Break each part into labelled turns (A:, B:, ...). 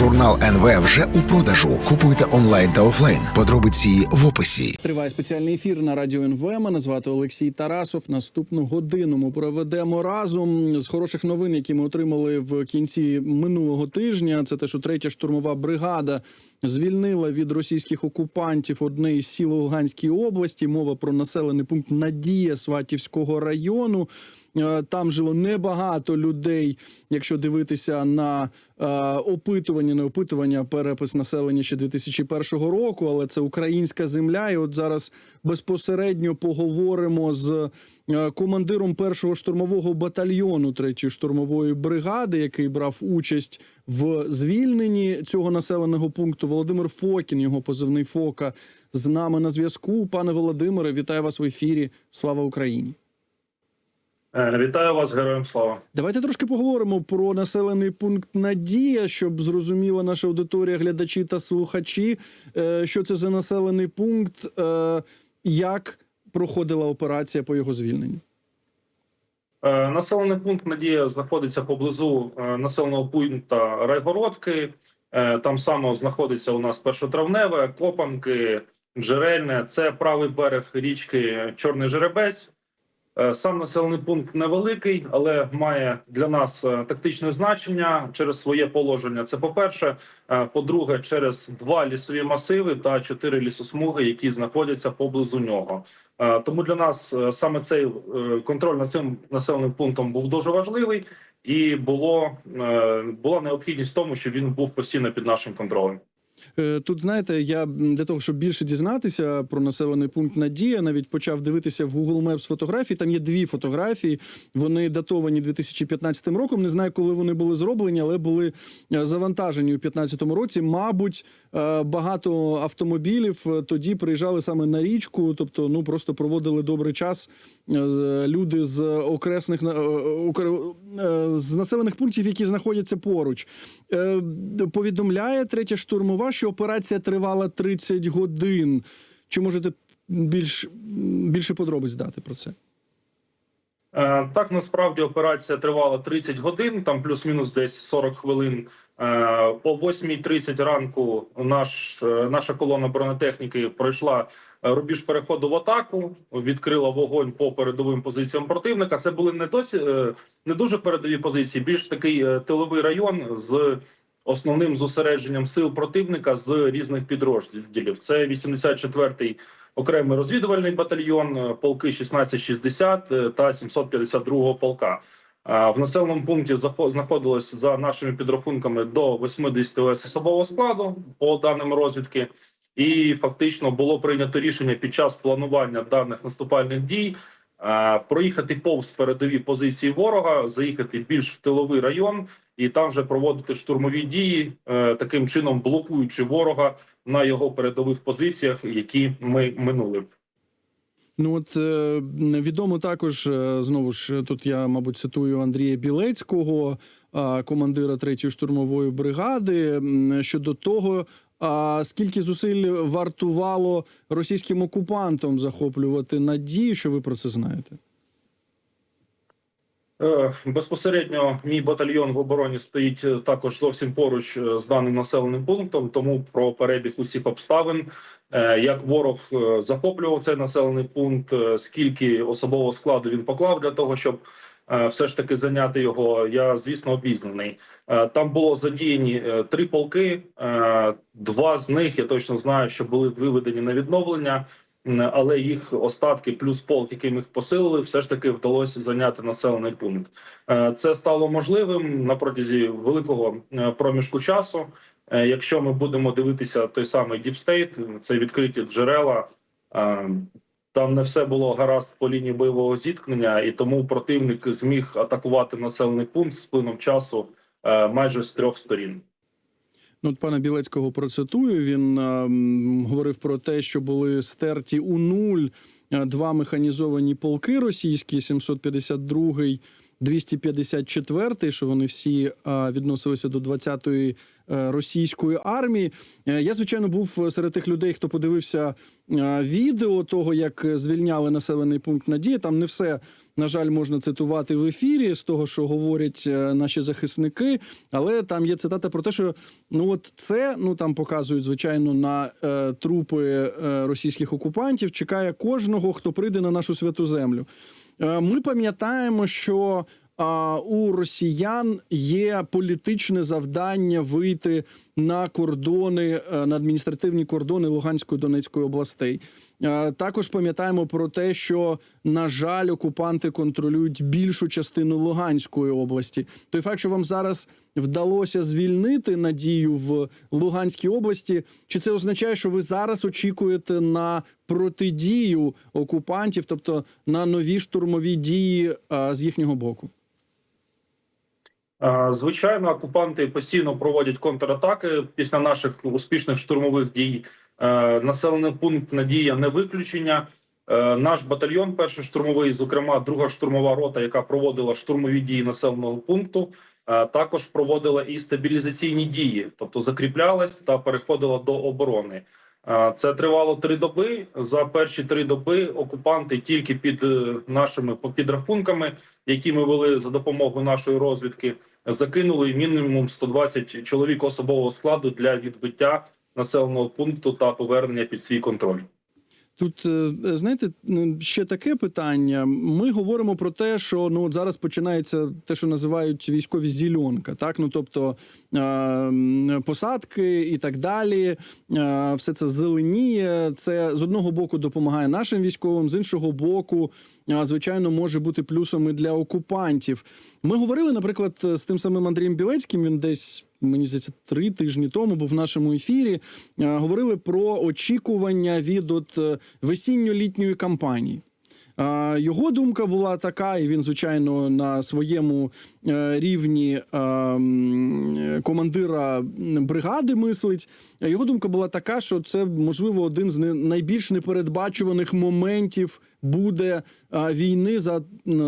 A: Журнал НВ вже у продажу. Купуйте онлайн та офлайн. Подробиці в описі.
B: Триває спеціальний ефір на радіо НВ. Мене звати Олексій Тарасов. Наступну годину ми проведемо разом з хороших новин, які ми отримали в кінці минулого тижня. Це те, що третя штурмова бригада звільнила від російських окупантів одне із сіл у Луганській області. Мова про населений пункт Надія Сватівського району. Е, Там жило небагато людей, якщо дивитися на е, опитування, не опитування, перепис населення ще 2001 року, але це українська земля. І от зараз безпосередньо поговоримо з е, командиром першого штурмового батальйону третьої штурмової бригади, який брав участь в звільненні цього населеного пункту. Володимир Фокін, його позивний Фока, з нами на зв'язку. Пане Володимире, вітаю вас в ефірі. Слава Україні!
C: Е, Вітаю вас, героям слава.
B: Давайте трошки поговоримо про населений пункт Надія, щоб зрозуміла наша аудиторія, глядачі та слухачі, е, що це за населений пункт, е, як проходила операція по його звільненню.
C: Населений пункт Надія знаходиться поблизу населеного пункту Райгородки. Там само знаходиться у нас першотравневе, Копанки, Джерельне. Це правий берег річки Чорний Жеребець. Е, Сам населений пункт невеликий, але має для нас е, тактичне значення через своє положення. Це по-перше. Е, По-друге, через два лісові масиви та чотири лісосмуги, які знаходяться поблизу нього. Тому для нас саме цей контроль над цим населеним пунктом був дуже важливий, і було була необхідність в тому, щоб він був постійно під нашим контролем.
B: Е, Тут знаєте, я для того, щоб більше дізнатися про населений пункт Надія, навіть почав дивитися в Google Maps фотографії. Там є дві фотографії. Вони датовані 2015 роком. Не знаю, коли вони були зроблені, але були е, завантажені у 2015 році. Мабуть, е, багато автомобілів тоді приїжджали саме на річку, тобто ну просто проводили добрий час. Люди з окресних з населених пунктів, які знаходяться поруч. Повідомляє третя штурмова, що операція тривала 30 годин. Чи можете більш більше подробиць дати про це?
C: Е, Так насправді операція тривала 30 годин, там плюс-мінус десь 40 хвилин. Е, О 8.30 ранку наш, е, наша колона бронетехніки пройшла рубіж переходу в атаку, відкрила вогонь по передовим позиціям противника. Це були не досі не дуже передові позиції, більш такий тиловий район з основним зосередженням сил противника з різних підрозділів. Це 84-й окремий розвідувальний батальйон, е, полки 1660 е, та 752 полка. В населеному пункті знаходилось за нашими підрахунками до 80 особового складу по даним розвідки, і фактично було прийнято рішення під час планування даних наступальних дій е, проїхати повз передові позиції ворога, заїхати більш в тиловий район і там вже проводити штурмові дії, е, таким чином блокуючи ворога на його передових позиціях, які ми минули.
B: Ну от е, відомо також е, знову ж тут я, мабуть, цитую Андрія Білецького, е, командира третьої штурмової бригади, щодо того. А скільки зусиль вартувало російським окупантам захоплювати надію, що ви про це знаєте?
C: Е, Безпосередньо мій батальйон в обороні стоїть е, також зовсім поруч е, з даним населеним пунктом. Тому про перебіг усіх обставин, як ворог захоплював цей населений пункт, скільки особового складу він поклав для того, щоб все ж таки зайняти його. Я звісно обізнаний. Е, Там було задіяні е, три полки. е, Два з них я точно знаю, що були виведені на відновлення. Але їх остатки плюс полк, яким їх посилили, все ж таки вдалося зайняти населений пункт. Е, Це стало можливим на протязі великого е, проміжку часу. Е, Якщо ми будемо дивитися той самий State, це відкриті джерела. Там не все було гаразд по лінії бойового зіткнення, і тому противник зміг атакувати населений пункт з плином часу е, майже з трьох сторін.
B: Ну, от пана Білецького процитую. Він е, говорив про те, що були стерті у нуль е, два механізовані полки російські, 752-й, 254-й, що вони всі е, відносилися до 20-ї е, російської армії. Е, Я звичайно був серед тих людей, хто подивився е, відео того, як звільняли населений пункт Надія. Там не все на жаль можна цитувати в ефірі з того, що говорять е, наші захисники. Але там є цитата про те, що ну от це ну там показують звичайно на е, трупи е, російських окупантів. Чекає кожного, хто прийде на нашу святу землю. Е, Ми пам'ятаємо, що у росіян є політичне завдання вийти на кордони, е, на адміністративні кордони Луганської Донецької областей. Е, Також пам'ятаємо про те, що на жаль, окупанти контролюють більшу частину Луганської області. Той факт, що вам зараз вдалося звільнити надію в Луганській області, чи це означає, що ви зараз очікуєте на протидію окупантів, тобто на нові штурмові дії е, з їхнього боку?
C: Е, Звичайно, окупанти постійно проводять контратаки після наших успішних штурмових дій. Е, Населений пункт Надія не виключення. Е, Наш батальйон, перший штурмовий, зокрема, друга штурмова рота, яка проводила штурмові дії населеного пункту, також проводила і стабілізаційні дії, тобто закріплялась та переходила до оборони. Е, Це тривало три доби. За перші три доби окупанти тільки під е, нашими підрахунками, які ми вели за допомогою нашої розвідки, закинули мінімум 120 чоловік особового складу для відбиття населеного пункту та повернення під свій контроль.
B: Тут е, знаєте, ще таке питання. Ми говоримо про те, що ну зараз починається те, що називають військові зільонка, так ну тобто е, посадки і так далі. Е, все це зеленіє. Це з одного боку допомагає нашим військовим, з іншого боку, звичайно, може бути плюсом і для окупантів. Ми говорили, наприклад, з тим самим Андрієм Білецьким. Він десь мені здається, три тижні тому був в нашому ефірі. е, Говорили про очікування від от е, весінньо-літньої кампанії. Е, Його думка була така, і він, звичайно, на своєму е, рівні е, командира бригади мислить. Його думка була така, що це можливо один з найбільш непередбачуваних моментів буде е, війни за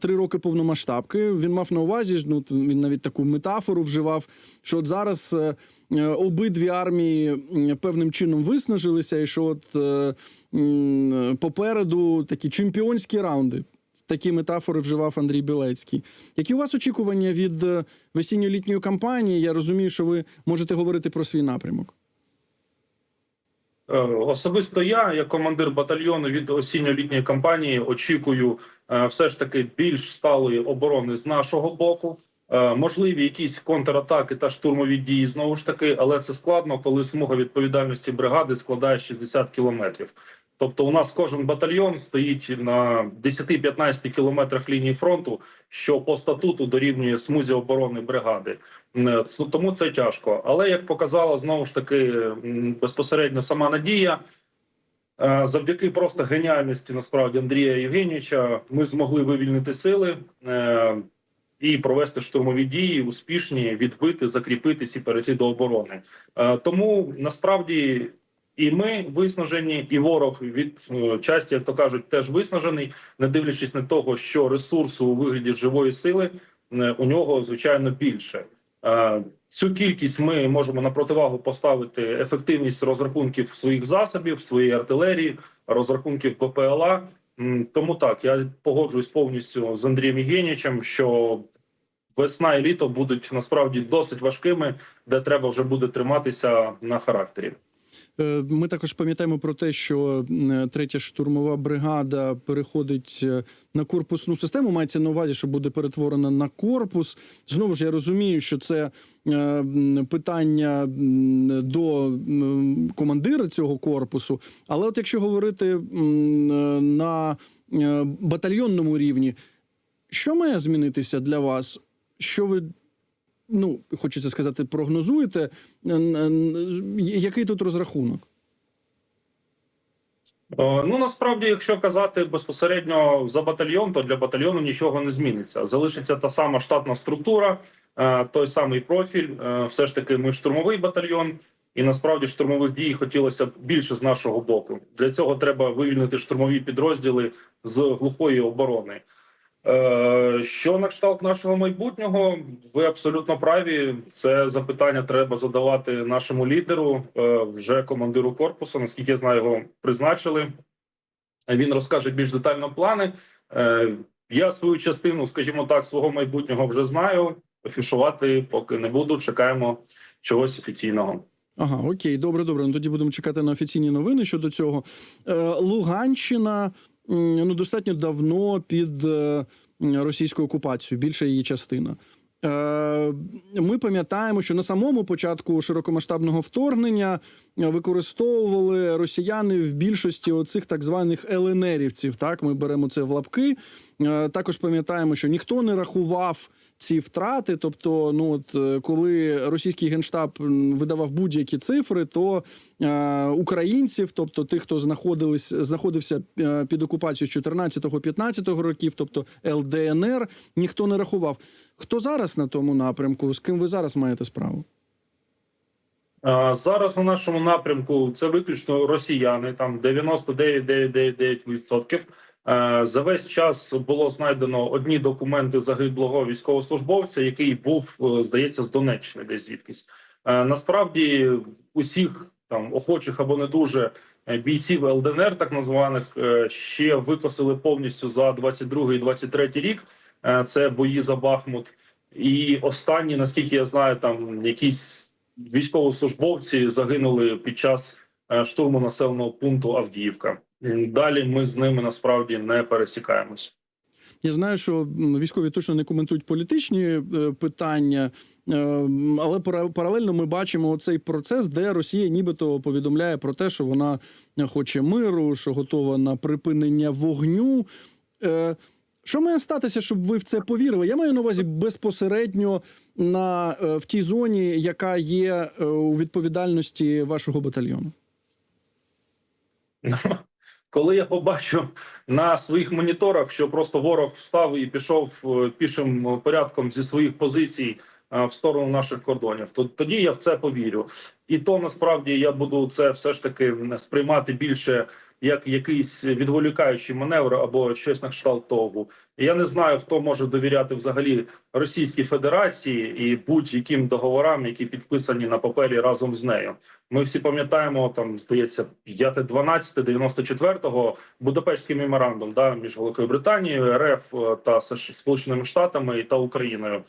B: три роки повномасштабки. Він мав на увазі ну він навіть таку метафору вживав, що от зараз. Е, Обидві армії певним чином виснажилися, і що от е, попереду такі чемпіонські раунди. Такі метафори вживав Андрій Білецький. Які у вас очікування від е, весінньо-літньої кампанії? Я розумію, що ви можете говорити про свій напрямок.
C: Особисто я, як командир батальйону від осінньо-літньої кампанії, очікую все ж таки більш сталої оборони з нашого боку. Е, Можливі якісь контратаки та штурмові дії знову ж таки, але це складно, коли смуга відповідальності бригади складає 60 кілометрів. Тобто, у нас кожен батальйон стоїть на 10-15 кілометрах лінії фронту, що по статуту дорівнює смузі оборони бригади. Е, Тому це тяжко. Але як показала знову ж таки безпосередньо сама надія. е, Завдяки просто геніальності насправді Андрія Євгенійовича ми змогли вивільнити сили і провести штурмові дії, успішні, відбити, закріпитись і перейти до оборони. Е, Тому насправді і ми виснажені, і ворог від е, часті, як то кажуть, теж виснажений, не дивлячись на того, що ресурсу у вигляді живої сили е, у нього звичайно більше. Цю кількість ми можемо на противагу поставити ефективність розрахунків своїх засобів, своєї артилерії, розрахунків ППЛА. Тому так я погоджуюсь повністю з Андрієм Євгенійовичем, що весна і літо будуть насправді досить важкими, де треба вже буде триматися на характері.
B: Е, Ми також пам'ятаємо про те, що третя штурмова бригада переходить е, на корпусну систему. Мається на увазі, що буде перетворена на корпус. Знову ж я розумію, що це е, питання до командира цього корпусу. Але от якщо говорити е, на е, батальйонному рівні, що має змінитися для вас? Що ви ну, хочеться сказати, прогнозуєте, Н- н- який тут розрахунок?
C: Е, Ну насправді, якщо казати безпосередньо за батальйон, то для батальйону нічого не зміниться. Залишиться та сама штатна структура, е, той самий профіль. Е, Все ж таки, ми штурмовий батальйон, і насправді штурмових дій хотілося б більше з нашого боку. Для цього треба вивільнити штурмові підрозділи з глухої оборони. Е, Що на кшталт нашого майбутнього? Ви абсолютно праві. Це запитання треба задавати нашому лідеру, е, вже командиру корпусу. Наскільки я знаю, його призначили. Він розкаже більш детально плани. Е, Я свою частину, скажімо так, свого майбутнього вже знаю. Афішувати поки не буду. Чекаємо чогось офіційного.
B: Ага, окей, добре, добре. Ну тоді будемо чекати на офіційні новини щодо цього. Луганщина ну достатньо давно під російську російською окупацією, більша її частина. Е, Ми пам'ятаємо, що на самому початку широкомасштабного вторгнення е, використовували росіяни в більшості оцих так званих ЛНРівців. Так, ми беремо це в лапки. Е, Також пам'ятаємо, що ніхто не рахував ці втрати. Тобто, ну от е, коли російський генштаб видавав будь-які цифри, то е, українців, тобто тих, хто знаходились, знаходився е, під окупацією з 14-15 років, тобто ЛДНР, ніхто не рахував. Хто зараз на тому напрямку? З ким ви зараз маєте справу?
C: Зараз на нашому напрямку це виключно росіяни, там 99,999%. Е, За весь час було знайдено одні документи загиблого військовослужбовця, який був, е, здається, з Донеччини, десь звідкись. Насправді усіх там охочих або не дуже е, бійців ЛДНР, так названих, е, ще викосили повністю за 22 і 23 рік. Це бої за Бахмут. І останні, наскільки я знаю, там якісь військовослужбовці загинули під час е, штурму населеного пункту Авдіївка. Далі ми з ними насправді не пересікаємось.
B: Я знаю, що військові точно не коментують політичні е, питання, е, але пара- паралельно ми бачимо цей процес, де Росія нібито повідомляє про те, що вона хоче миру, що готова на припинення вогню. Що має статися, щоб ви в це повірили? Я маю на увазі безпосередньо на е, в тій зоні, яка є е, у відповідальності вашого батальйону.
C: Коли я побачу на своїх моніторах, що просто ворог встав і пішов е, пішим порядком зі своїх позицій в сторону наших кордонів, то тоді я в це повірю. І то насправді я буду це все ж таки сприймати більше як якийсь відволікаючий маневр або щось на кшталт того. Я не знаю, хто може довіряти взагалі Російській Федерації і будь-яким договорам, які підписані на папері разом з нею. Ми всі пам'ятаємо там, здається, 5-12-94-го Будапештський меморандум да, між Великою Британією, РФ е, та Сполученими Штатами та Україною.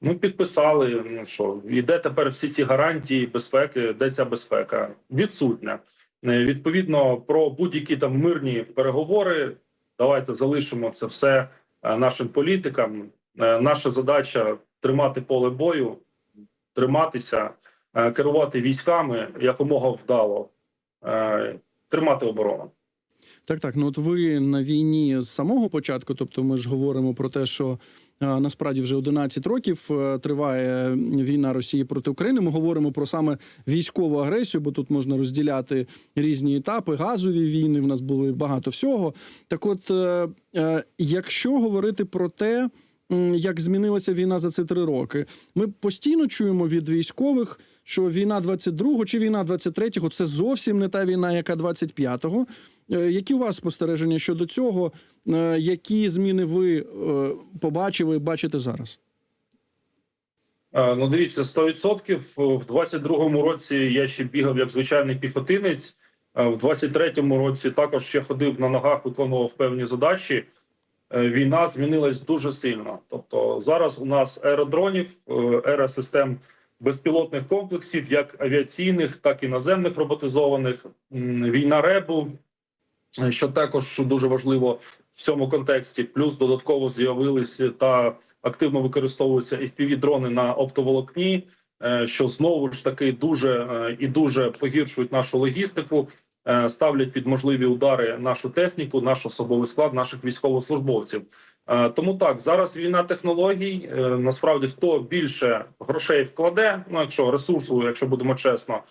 C: Ми підписали. Ну що і де тепер всі ці гарантії безпеки? Де ця безпека? Відсутня. Е, Відповідно, про будь-які там мирні переговори. Давайте залишимо це все е, нашим політикам. Е, Наша задача тримати поле бою, триматися, керувати військами якомога вдало, тримати оборону.
B: Так, так. Ну от ви на війні з самого початку, тобто ми ж говоримо про те, що насправді вже 11 років е, триває війна Росії проти України. Ми говоримо про саме військову агресію, бо тут можна розділяти різні етапи, газові війни. В нас були багато всього. Так, от, е, е, якщо говорити про те, як змінилася війна за ці три роки, ми постійно чуємо від військових, що війна 22-го чи війна 23-го – це зовсім не та війна, яка 25-го. Е, Які у вас спостереження щодо цього? Е, Які зміни ви е, побачили, бачите зараз?
C: Ну, дивіться, 100% в 22-му році я ще бігав як звичайний піхотинець. В 23-му році також ще ходив на ногах, виконував певні задачі. Війна змінилась дуже сильно. Тобто зараз у нас аеродронів, е, ера систем безпілотних комплексів, як авіаційних, так і наземних роботизованих. Війна ребу, що також дуже важливо в цьому контексті. Плюс додатково з'явилися та активно використовуються fpv дрони на оптоволокні, е, що знову ж таки дуже е, і дуже погіршують нашу логістику, е, ставлять під можливі удари нашу техніку, наш особовий склад, наших військовослужбовців. Тому так зараз війна технологій. Насправді, хто більше грошей вкладе, ну якщо ресурсу, якщо будемо чесно,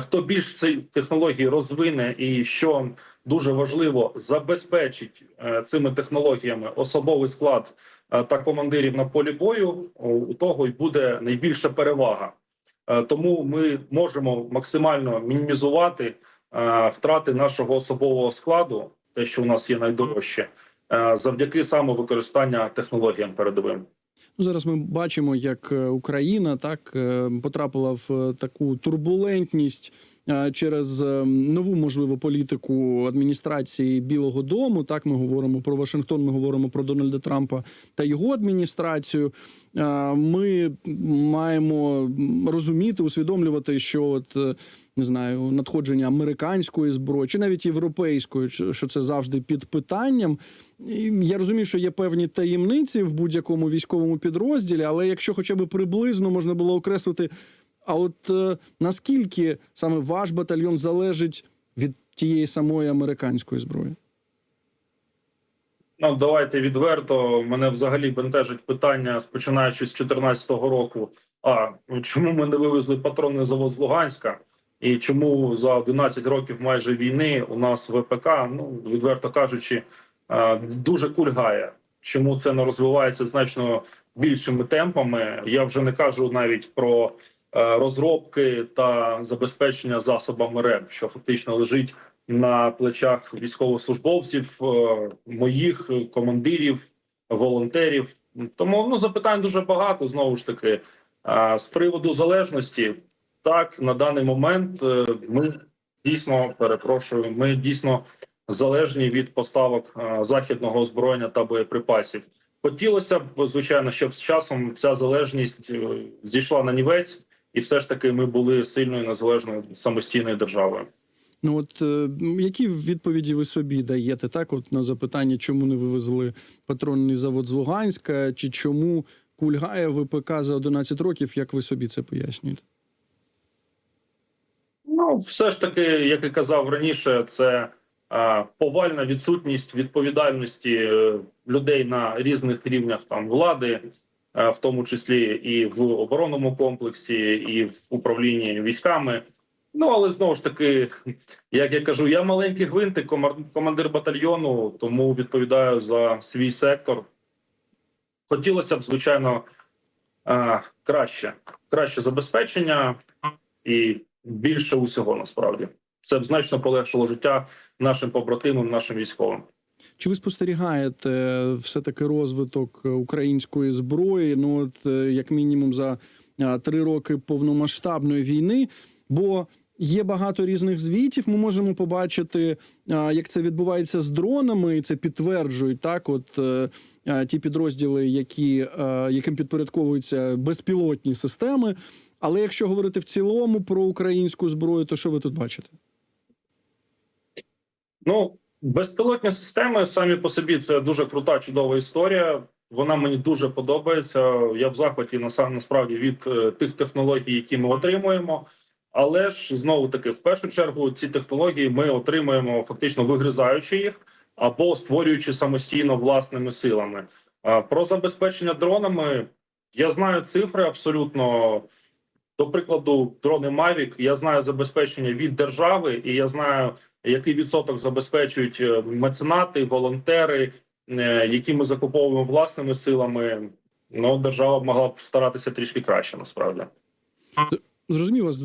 C: хто більш ці технології розвине і що дуже важливо, забезпечить е, цими технологіями особовий склад е, та командирів на полі бою, у того й буде найбільша перевага. Е, Тому ми можемо максимально мінімізувати е, втрати нашого особового складу, те, що у нас є найдорожче, е, завдяки саме використання технологіям передовим.
B: Ну, Зараз ми бачимо, як е, Україна так е, потрапила в е, таку турбулентність через нову можливу політику адміністрації Білого Дому. Так ми говоримо про Вашингтон, ми говоримо про Дональда Трампа та його адміністрацію. Ми маємо розуміти, усвідомлювати, що от не знаю, надходження американської зброї чи навіть європейської, що це завжди під питанням. Я розумію, що є певні таємниці в будь-якому військовому підрозділі, але якщо хоча б приблизно можна було окреслити, а от е, наскільки саме ваш батальйон залежить від тієї самої американської зброї?
C: Ну давайте відверто. Мене взагалі бентежить питання, починаючи з 2014 року. А чому ми не вивезли патронний завод з Луганська? І чому за 11 років майже війни у нас ВПК, ну відверто кажучи, е, дуже кульгає. Чому це не розвивається значно більшими темпами? Я вже не кажу навіть про е, розробки та забезпечення засобами РЕБ, що фактично лежить на плечах військовослужбовців, е, моїх командирів, волонтерів. Тому ну запитань дуже багато. Знову ж таки, з приводу залежності, так на даний момент е, ми дійсно перепрошую. Ми дійсно залежні від поставок е, західного озброєння та боєприпасів. Хотілося б, звичайно, щоб з часом ця залежність е, зійшла на нівець, і все ж таки ми були сильною незалежною самостійною державою.
B: Ну от які відповіді ви собі даєте так? От на запитання, чому не вивезли патронний завод з Луганська, чи чому кульгає ВПК за 11 років? Як ви собі це пояснюєте?
C: Ну, все ж таки, як і казав раніше, це повальна відсутність відповідальності е, людей на різних рівнях там влади, е, в тому числі і в оборонному комплексі, і в управлінні військами. Ну але знову ж таки, як я кажу, я маленький гвинтик, командир батальйону, тому відповідаю за свій сектор. Хотілося б, звичайно, краще, краще забезпечення і більше усього насправді це б значно полегшило життя нашим побратимам, нашим військовим.
B: Чи ви спостерігаєте все таки розвиток української зброї? Ну от е, як мінімум за три роки повномасштабної війни? Бо є багато різних звітів. Ми можемо побачити, як це відбувається з дронами, і це підтверджують так. От е, ті підрозділи, які е, яким підпорядковуються безпілотні системи. Але якщо говорити в цілому про українську зброю, то що ви тут бачите?
C: Ну безпілотні системи самі по собі це дуже крута, чудова історія. Вона мені дуже подобається. Я в захваті насам- насправді від е, тих технологій, які ми отримуємо. Але ж знову таки, в першу чергу, ці технології ми отримуємо фактично вигризаючи їх або створюючи самостійно власними силами. Про забезпечення дронами я знаю цифри абсолютно. До прикладу, дрони Mavic, я знаю забезпечення від держави, і я знаю, який відсоток забезпечують е, меценати, волонтери, е, які ми закуповуємо власними силами. Ну, держава могла б старатися трішки краще, насправді.
B: Зрозумів вас.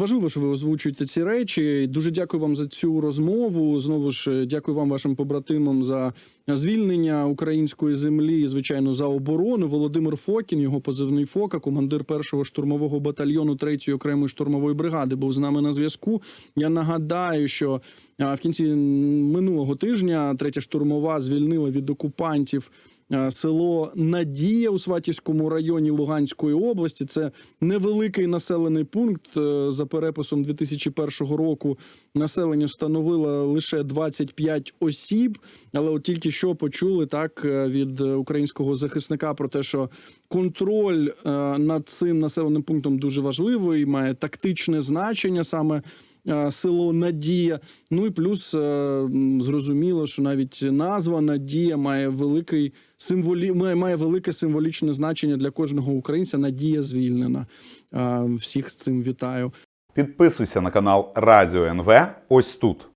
B: Важливо, що ви озвучуєте ці речі. Дуже дякую вам за цю розмову. Знову ж дякую вам, вашим побратимам, за звільнення української землі, і, звичайно, за оборону. Володимир Фокін, його позивний Фока, командир першого штурмового батальйону 3-ї окремої штурмової бригади, був з нами на зв'язку. Я нагадаю, що в кінці минулого тижня третя штурмова звільнила від окупантів. А, Село Надія у Сватівському районі Луганської області це невеликий населений пункт. Е, За переписом 2001 року населення становило лише 25 осіб. Але от тільки що почули так е, від е, українського захисника про те, що контроль е, над цим населеним пунктом дуже важливий, має тактичне значення саме. Е, Село Надія. Ну і плюс е, зрозуміло, що навіть назва Надія має великий символі... має, велике символічне значення для кожного українця. Надія звільнена. Е, Всіх з цим вітаю.
D: Підписуйся на канал Радіо НВ ось тут.